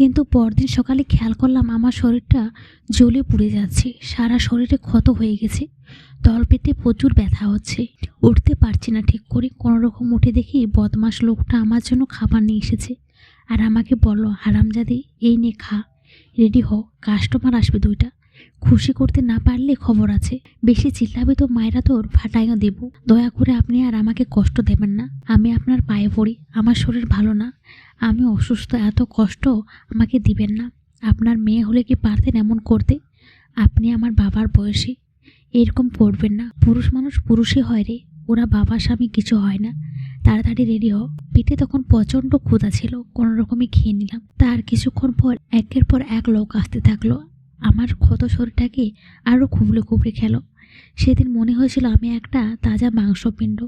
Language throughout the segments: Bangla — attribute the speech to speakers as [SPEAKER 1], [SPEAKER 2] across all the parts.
[SPEAKER 1] কিন্তু পরদিন সকালে খেয়াল করলাম আমার শরীরটা জ্বলে পুড়ে যাচ্ছে। সারা শরীরে ক্ষত হয়ে গেছে। তল পেতে প্রচুর ব্যথা হচ্ছে। উঠতে পারছি না ঠিক করে। কোনো রকম উঠে দেখি বদমাস লোকটা আমার জন্য খাবার নিয়ে এসেছে। আর আমাকে বলল, হারামজাদি, এই নে খা। রেডি হও। কাস্টমার আসবে দুইটা। খুশি করতে না পারলে খবর আছে। বেশি চিল্লাবে তো মায়েরা তোর, ফাটাইও দেব। দয়া করে আপনি আর আমাকে কষ্ট দেবেন না। আমি আপনার পায়ে পড়ি। আমার শরীর ভালো না। আমি অসুস্থ, এত কষ্ট আমাকে দিবেন না। আপনার মেয়ে হলে কি পারতেন এমন করতে? আপনি আমার বাবার বয়সী, এরকম করবেন না। পুরুষ মানুষ পুরুষই হয় রে, ওরা বাবা, স্বামী কিছু হয় না। তাড়াতাড়ি রেডি হও। পেটে তখন প্রচণ্ড ক্ষুধা ছিল, কোনো রকমই খেয়ে নিলাম। তার কিছুক্ষণ পর একের পর এক লোক আসতে থাকল। আমার ক্ষত শরীরটাকে আরও খুবলে খুবলে খেলো। সেদিন মনে হয়েছিল আমি একটা তাজা মাংসপিণ্ড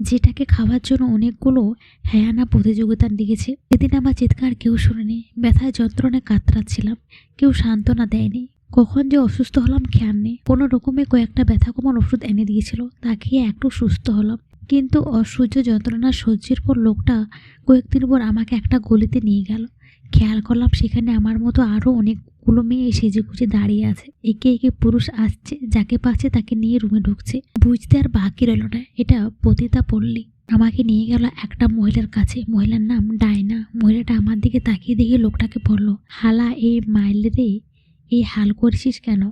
[SPEAKER 1] যেটাকে খাওয়ার জন্য অনেকগুলো হ্যায়ানা প্রতিযোগিতা লেগেছে সেদিন আমার চিৎকার কেউ শুনেনি, ব্যথায় যন্ত্রণায় কাতরাচ্ছিলাম, কেউ সান্ত্বনা দেয়নি। কখন যে অসুস্থ হলাম খেয়াল নেই। কোনো রকমে কয়েকটা ব্যথা কমার ওষুধ এনে দিয়েছিল, তা খেয়ে একটু সুস্থ হলাম। কিন্তু অসহ্য যন্ত্রণা সহ্যের পর লোকটা কয়েকদিন পর আমাকে একটা গলিতে নিয়ে গেল। খেয়াল করলাম সেখানে আমার মতো আরও অনেকগুলো মেয়ে সেজে গুজে দাঁড়িয়ে আছে। একে একে পুরুষ আসছে, যাকে পাচ্ছে তাকে নিয়ে রুমে ঢুকছে। বুঝতে আর বাকি রইল না, এটা পতিতা পড়লি আমাকে নিয়ে গেল একটা মহিলার কাছে। মহিলার নাম ডায়না। মহিলাটা আমার দিকে তাকিয়ে দেখে লোকটাকে বলল, হালা এই মাইল রে এই হাল করছিস কেন?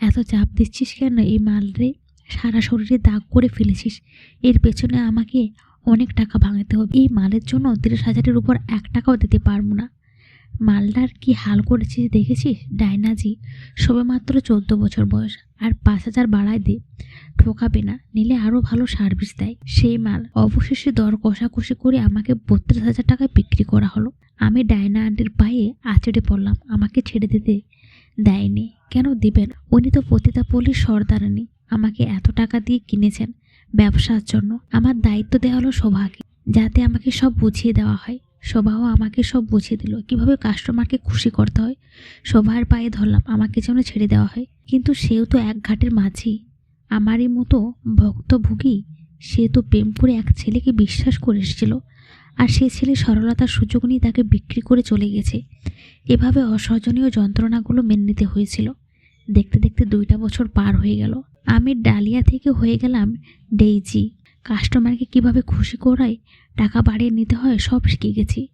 [SPEAKER 1] এত চাপ দিচ্ছিস কেন এই মাল রে? সারা শরীরে দাগ করে ফেলেছিস। এর পেছনে আমাকে অনেক টাকা ভাঙাতে হবে। এই মালের জন্য তিরিশ হাজারের উপর এক টাকাও দিতে পারব না। মালটার কি হাল করেছিস দেখেছিস? ডাইনাজি, সবেমাত্র চোদ্দ বছর বয়স আর পাঁচ হাজার বাড়ায় দে। ঠকাবে না, নিলে আরও ভালো সার্ভিস দেয়। সেই মাল অবশেষে দর কষাকষি করে আমাকে বত্রিশ হাজার টাকায় বিক্রি করা হলো। আমি ডায়না আন্টির পায়ে আচড়ে পড়লাম, আমাকে ছেড়ে দিতে দেয়নি। কেন দিবেন? উনি তো পতিতাপল্লীর সর্দারানি, আমাকে এত টাকা দিয়ে কিনেছেন ব্যবসার জন্য। আমার দায়িত্ব দেওয়া হলো শোভাকে যাতে আমাকে সব বুঝিয়ে দেওয়া হয়। শোভাও আমাকে সব বুঝিয়ে দিল, কীভাবে কাস্টমারকে খুশি করতে হয়। শোভার পায়ে ধরলাম, আমাকে যেন ছেড়ে দেওয়া হয়। কিন্তু সেও তো এক ঘাটের মাঝি। আমারই মতো ভক্তভোগী, সে তো প্রেম করে এক ছেলেকে বিশ্বাস করে এসেছিল। আর সে ছেলে সরলতার সুযোগ নিয়ে তাকে বিক্রি করে চলে গেছে। এভাবে অসহজনীয় যন্ত্রণাগুলো মেনে নিতে হয়েছিল। দেখতে দেখতে দুইটা বছর পার হয়ে গেল। আমি ডালিয়া থেকে হয়ে গেলাম ডেইজি। কাস্টমারকে কীভাবে খুশি করায় টাকা বাড়িয়ে নিতে হয়, সব শিখে গেছি।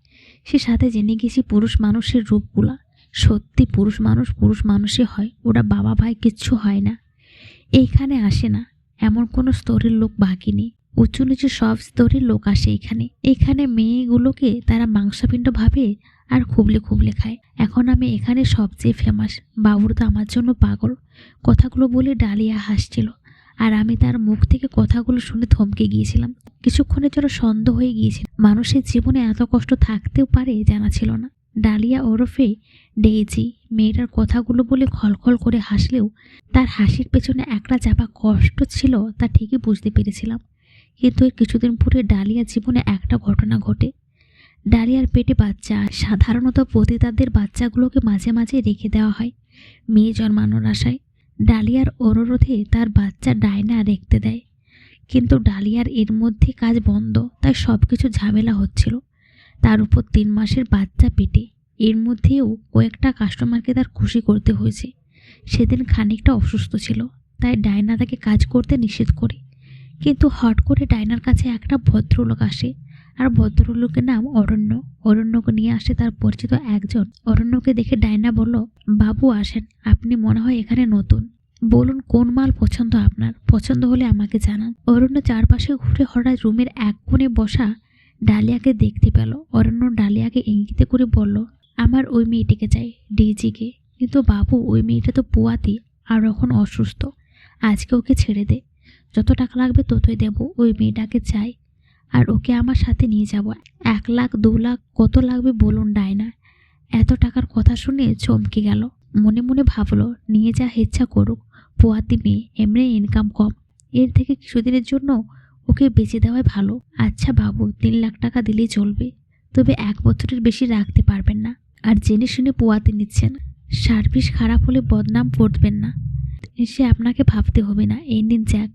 [SPEAKER 1] সে সাথে জেনে গেছি পুরুষ মানুষের রূপগুলা। সত্যি পুরুষ মানুষ পুরুষ মানুষই হয়, ওরা বাবা ভাই কিচ্ছু হয় না। এইখানে আসে না, এমন কোনো স্তরের লোক বাকি নেই। উঁচু নিচু সব স্তরের লোক আসে এখানে। এখানে মেয়েগুলোকে তারা মাংসপিণ্ড ভাবে আর খুবলে খুবলে খায়। এখন আমি এখানে সবচেয়ে ফেমাস বাবুর তো আমার জন্য পাগল। কথাগুলো বলে ডালিয়া হাসছিল। আর আমি তার মুখ থেকে কথাগুলো শুনে থমকে গিয়েছিলাম। কিছুক্ষণের জন্য সন্দেহ হয়ে গিয়েছিল। মানুষের জীবনে এত কষ্ট থাকতেও পারে জানা ছিল না। ডালিয়া ওরফে ডেইজি মেয়েটার কথাগুলো বলে খলখল করে হাসলেও তার হাসির পেছনে একটা চাপা কষ্ট ছিল তা ঠিকই বুঝতে পেরেছিলাম। কিন্তু এর কিছুদিন পরে ডালিয়া জীবনে একটা ঘটনা ঘটে। ডালিয়ার পেটে বাচ্চা, সাধারণত পতিতাদের বাচ্চাগুলোকে মাঝে মাঝে রেখে দেওয়া হয়। মেয়ে জন্মানোর আশায় ডালিয়ার অনুরোধে তার বাচ্চা ডায়না রেখতে দেয়। কিন্তু ডালিয়ার এর মধ্যে কাজ বন্ধ, তাই সব কিছু ঝামেলা হচ্ছিল। তার উপর তিন মাসের বাচ্চা পেটে। এর মধ্যেও কয়েকটা কাস্টমারকে তার খুশি করতে হয়েছে। সেদিন খানিকটা অসুস্থ ছিল, তাই ডায়না তাকে কাজ করতে নিষেধ করে। কিন্তু হট করে ডায়নার কাছে একটা ভদ্রলোক আসে আর ভদ্রলোকের নাম অরণ্য। অরণ্যকে নিয়ে আসে তার পরিচিত একজন। অরণ্যকে দেখে ডায়না বলল, বাবু, আসেন। আপনি মনে হয় এখানে নতুন। বলুন, কোন মাল পছন্দ আপনার? পছন্দ হলে আমাকে জানান। অরণ্য চারপাশে ঘুরে হঠাৎ রুমের এক কোণে বসা ডালিয়াকে দেখতে পেল। অরণ্য ডালিয়াকে ইঙ্গিতে করে বলল, আমার ওই মেয়েটিকে চাই, ডিজিকে। কিন্তু বাবু, ওই মেয়েটা তো পুয়াতি আর এখন অসুস্থ। আজকে ওকে ছেড়ে দে। যত টাকা লাগবে ততই দেব। ওই মেয়েটাকে চাই আর ওকে আমার সাথে নিয়ে যাব। এক লাখ, দু লাখ, কত লাগবে বলুন ডায়না এত টাকার কথা শুনে চমকে গেল। মনে মনে ভাবলো, নিয়ে যা ইচ্ছা করুক। পোয়াতি মেয়ে, এমনি ইনকাম কম। এর থেকে কিছুদিনের জন্য ওকে বেঁচে দেওয়াই ভালো। আচ্ছা বাবু, তিন লাখ টাকা দিলেই চলবে। তবে এক বছরের বেশি রাখতে পারবেন না। আর জেনে শুনে পোয়াতে নিচ্ছেন, সার্ভিস খারাপ হলে বদনাম করবেন না। সে আপনাকে ভাবতে হবে না, এই নিন যাক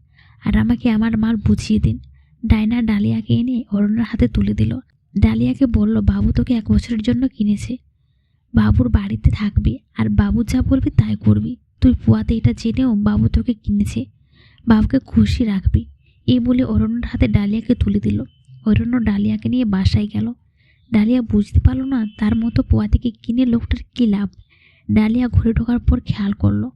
[SPEAKER 1] আর আমাকে আমার মাল বুঝিয়ে দিন। ডায়না ডালিয়াকে এনে অরণ্যের হাতে তুলে দিল। ডালিয়াকে বলল, বাবু তোকে এক বছরের জন্য কিনেছে। বাবুর বাড়িতে থাকবি, আর বাবু যা বলবি তাই করবি। তুই পুয়াতে এটা জেনেও বাবু তোকে কিনেছে। বাবুকে খুশি রাখবি। এই বলে অরণ্যর হাতে ডালিয়াকে তুলে দিল। অরণ্য ডালিয়াকে নিয়ে বাসায় গেল। ডালিয়া বুঝতে পারল না তার মতো পোয়াতিকে কিনে লোকটার কী লাভ। ডালিয়া ঘরে ঢোকার পর খেয়াল করল